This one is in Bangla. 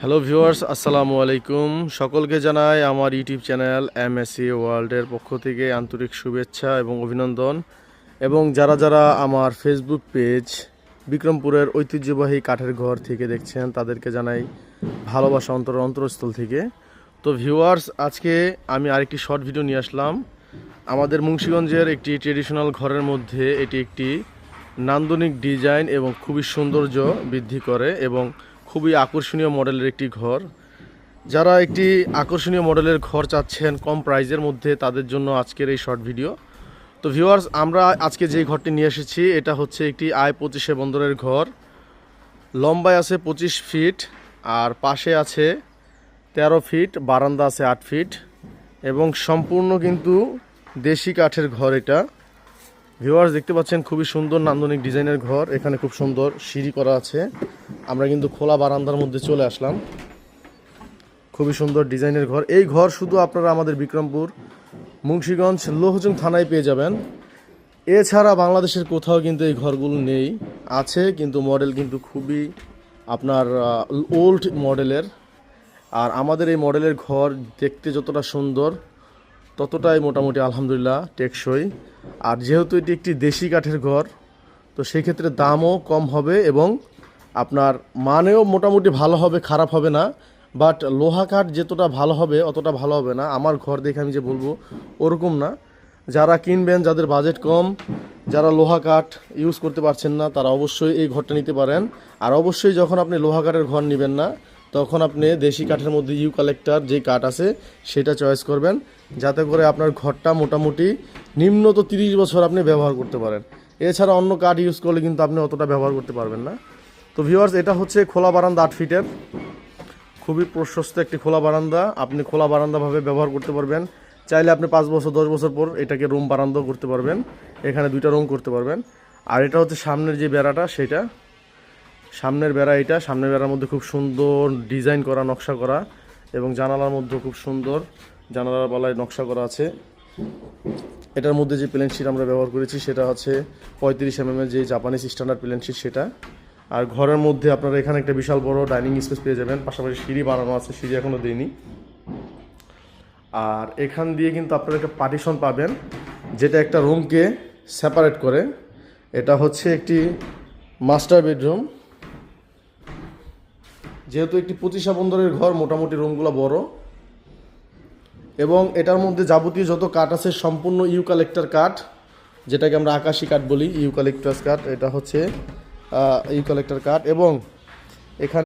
হ্যালো ভিউয়ার্স আসসালামু আলাইকুম। সকলকে জানাই আমার ইউটিউব চ্যানেল এম এস ওয়ার্ল্ডের পক্ষ থেকে আন্তরিক শুভেচ্ছা এবং অভিনন্দন। এবং যারা যারা আমার ফেসবুক পেজ বিক্রমপুরের ঐতিহ্যবাহী কাঠের ঘর থেকে দেখছেন, তাদেরকে জানাই ভালোবাসা, অন্তর, অন্তরস্থল থেকে। তো ভিউয়ার্স আজকে আমি আরেকটি শর্ট ভিডিও নিয়ে আসলাম। আমাদের মুন্সীগঞ্জের একটি ট্রেডিশনাল ঘরের মধ্যে এটি একটি নান্দনিক ডিজাইন এবং খুবই সৌন্দর্য বৃদ্ধি করে এবং খুবই আকর্ষণীয় মডেলের একটি ঘর। যারা একটি আকর্ষণীয় মডেলের ঘর চাচ্ছেন কম প্রাইজের মধ্যে, তাদের জন্য আজকের এই শর্ট ভিডিও। তো ভিউয়ার্স, আমরা আজকে যে ঘরটি নিয়ে এসেছি, এটা হচ্ছে একটি আয় পঁচিশে বন্দরের ঘর। লম্বায় আছে পঁচিশ ফিট, আর পাশে আছে তেরো ফিট, বারান্দা আছে আট ফিট, এবং সম্পূর্ণ কিন্তু দেশি কাঠের ঘর এটা। ভিউয়ার্স, দেখতে পাচ্ছেন খুবই সুন্দর নান্দনিক ডিজাইনের ঘর, এখানে খুব সুন্দর সিঁড়ি করা আছে। আমরা কিন্তু খোলা বারান্দার মধ্যে চলে আসলাম। খুবই সুন্দর ডিজাইনের ঘর। এই ঘর শুধু আপনারা আমাদের বিক্রমপুর, মুন্সীগঞ্জ, লোহজং থানায় পেয়ে যাবেন। এছাড়া বাংলাদেশের কোথাও কিন্তু এই ঘরগুলো নেই। আছে, কিন্তু মডেল কিন্তু খুবই আপনার ওল্ড মডেলের। আর আমাদের এই মডেলের ঘর দেখতে যতটা সুন্দর, ততটাই মোটামুটি আলহামদুলিল্লাহ টেকসই। আর যেহেতু এটি একটি দেশি কাঠের ঘর, তো সেই ক্ষেত্রে দামও কম হবে এবং আপনার মানেও মোটামুটি ভালো হবে, খারাপ হবে না বাট লোহা কাঠ যতটা ভালো হবে, অতটা ভালো হবে না। আমার ঘর দেখে আমি যে বলব, ওরকম না। যারা কিনবেন, যাদের বাজেট কম, যারা লোহা কাঠ ইউজ করতে পারছেন না, তারা অবশ্যই এই ঘরটা নিতে পারেন। আর অবশ্যই যখন আপনি লোহা কাঠের ঘর নেবেন না, তখন আপনি দেশি কাঠের মধ্যে ইউ কালেক্টর যে কাঠ আছে, সেটা চয়েস করবেন। যাতে করে আপনার ঘরটা মোটামুটি নিম্নত তিরিশ বছর আপনি ব্যবহার করতে পারেন। এছাড়া অন্য কাঠ ইউজ করলে কিন্তু আপনি অতটা ব্যবহার করতে পারবেন না। তো ভিউয়ার্স এটা হচ্ছে খোলা বারান্দা আট ফিটের খুবই প্রশস্ত একটি খোলা বারান্দা। আপনি খোলা বারান্দাভাবে ব্যবহার করতে পারবেন। চাইলে আপনি পাঁচ বছর, দশ বছর পর এটাকে রুম বারান্দাও করতে পারবেন। এখানে দুইটা রুম করতে পারবেন। আর এটা হচ্ছে সামনের যে বেড়াটা, সেটা। সামনের বেড়া এটা। সামনের বেড়ার মধ্যে খুব সুন্দর ডিজাইন করা, নকশা করা এবং জানালার মধ্যে খুব সুন্দর জানালার বলায় নকশা করা আছে। এটার মধ্যে যে প্লেন শিট আমরা ব্যবহার করেছি, সেটা হচ্ছে পঁয়ত্রিশ এম যে জাপানিজ স্ট্যান্ডার্ড প্লেন শিট সেটা। আর ঘরের মধ্যে আপনারা এখানে একটা বিশাল বড় ডাইনিং স্পেস পেয়ে যাবেন। পাশাপাশি সিঁড়ি বানানো আছে, সিঁড়ি এখনও দিইনি। আর এখান দিয়ে কিন্তু আপনারা একটা পার্টিশন পাবেন, যেটা একটা রুমকে সেপারেট করে। এটা হচ্ছে একটি মাস্টার বেডরুম যেহেতু একটি পঁচিশা বন্দরের ঘর, মোটামুটি রুমগুলো বড়। এবং এটার মধ্যে যাবতীয় যত কাঠ আছে, সম্পূর্ণ ইউকালেক্টার কাঠ, যেটাকে আমরা আকাশি কাঠ বলি, ইউকালেক্টাস কাঠ, এটা হচ্ছে ইউকালেক্টার কার্ড এবং